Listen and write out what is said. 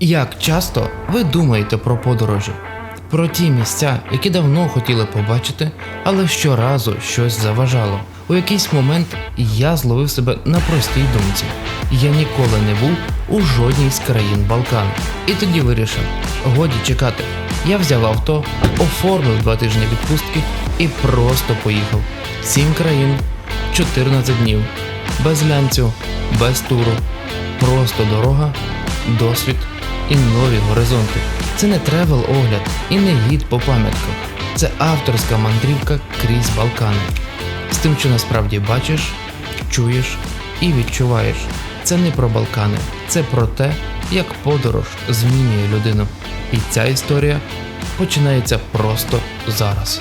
Як часто ви думаєте про подорожі? Про ті місця, які давно хотіли побачити, але щоразу щось заважало. У якийсь момент я зловив себе на простій думці. Я ніколи не був у жодній з країн Балкан. І тоді вирішив: годі чекати. Я взяв авто, оформив два тижні відпустки і просто поїхав. Сім країн, 14 днів, без лянцю, без туру, просто дорога, досвід і нові горизонти. Це не тревел огляд і не гід по пам'ятках. Це авторська мандрівка крізь Балкани. З тим, що насправді бачиш, чуєш і відчуваєш. Це не про Балкани, це про те, як подорож змінює людину. І ця історія починається просто зараз.